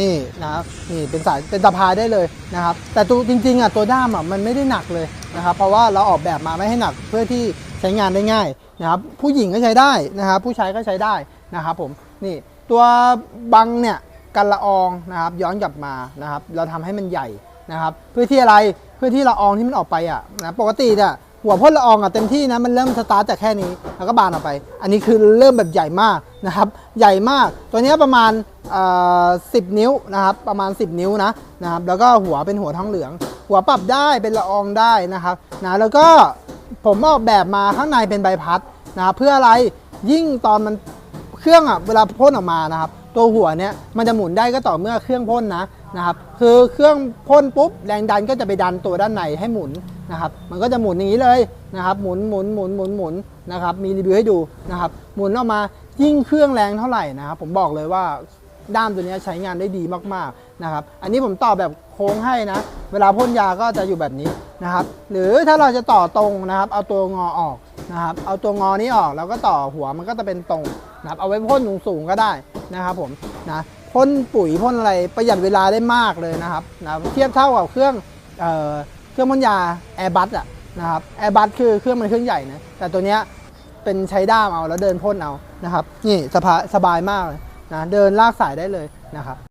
นี่นะครับนี่เป็นสายเป็นสะพายได้เลยนะครับ แต่ตัวจริงๆอะตัวด้ามอะมันไม่ได้หนักเลยนะครับ เพราะว่าเราออกแบบมาไม่ให้หนักเพื่อที่ใช้งานได้ง่ายนะครับ ผู้หญิงก็ใช้ได้นะครับ ผู้ชายก็ใช้ได้นะครับผมนี่ตัวบังเนี่ยกันละอองนะครับย้อนกลับมานะครับ เราทำให้มันใหญ่นะครับ เพื่อที่อะไรเพื่อที่ละอองที่มันออกไปอะนะปกติเนี่ย หัวพ่นละอองอะเต็มที่นะมันเริ่มสตาร์ทจากแค่นี้แล้วก็บานออกไป อันนี้คือเริ่มแบบใหญ่มากนะครับ ใหญ่มากตัวนี้ประมาณเอ่อ10นิ้วนะครับ ประมาณ 10 นิ้วนะนะครับแล้วก็หัวเป็นหัวทองเหลือง หัวปรับได้เป็นละอองได้นะครับนะแล้วก็ผมออกแบบมาข้างในเป็นใบพัดนะเพื่ออะไรยิ่งตอนมันเครื่องอะเวลาพ่นออกมานะครับ ตัวหัวเนี้ยมันจะหมุนได้ก็ต่อเมื่อเครื่องพ่นนะนะครับคือเครื่องพ่นปุ๊บแรงดันก็จะไปดันตัวด้านในให้หมุนนะครับมันก็จะหมุนอย่างนี้เลยนะครับหมุนหมุนหมุนหมุนหมุนนะครับมีรีวิวให้ดูนะครับหมุนออกมายิ่งเครื่องแรงเท่าไหร่นะครับผมบอกเลยว่าด้ามตัวเนี้ยใช้งานได้ดีมากๆนะครับอันนี้ผมต่อแบบโค้งให้นะ เวลาพ่นยาก็จะอยู่แบบนี้นะครับหรือถ้าเราจะต่อตรงนะครับ เอาตัวงอออกนะครับเอาตัวงอนี้ออกแล้วก็ต่อหัวมันก็จะเป็นตรงนะครับเอาไว้พ่นสูงๆก็ได้ นะครับผมนะพ่นปุ๋ยพ่นอะไรประหยัดเวลาได้มากเลยนะครับนะเทียบเท่ากับเครื่องเอ่อเครื่องพ่นยาแอร์บัสอะนะครับแอร์บัสคือเครื่องมันเครื่องใหญ่นะแต่ตัวเนี้ยเป็นใช้ด้ามเอาแล้วเดินพ่นเอานะครับนี่สบายสบายมากเลยนะเดินลากสายได้เลยนะครับ